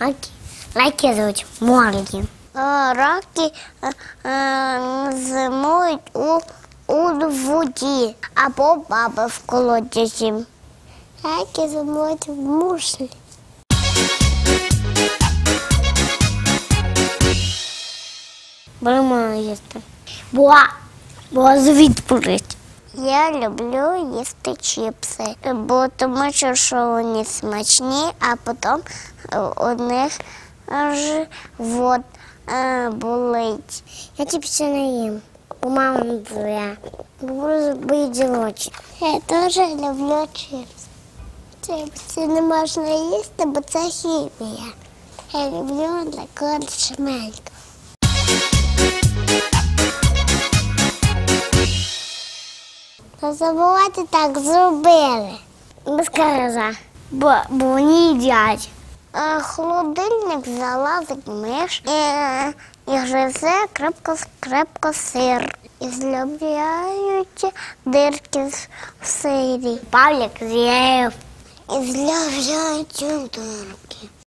Раки. Раки звуть морги. Раки е, зимують у, у воді або баби в колодязі. Раки зимують в мушлі. Будемо їсти. Бо, бо звід болить. Я люблю їсти чіпси, бо тому що, що вони смачні, а потім е, у них ж вот е, болить. Я чіпси не їм. У мами була. Буду бити очі. Я теж люблю чіпси. Чіпси не можна їсти, бо це хімія. Я люблю таку шмельку. Не забувати так зробили. Без караза. Бо, бо вони їдять. Е, холодильник залазить миш і, і гризе крепко, крепко сир. І злюбляють дирки в сирі. Павлік з'їв. І злюбляють дирки.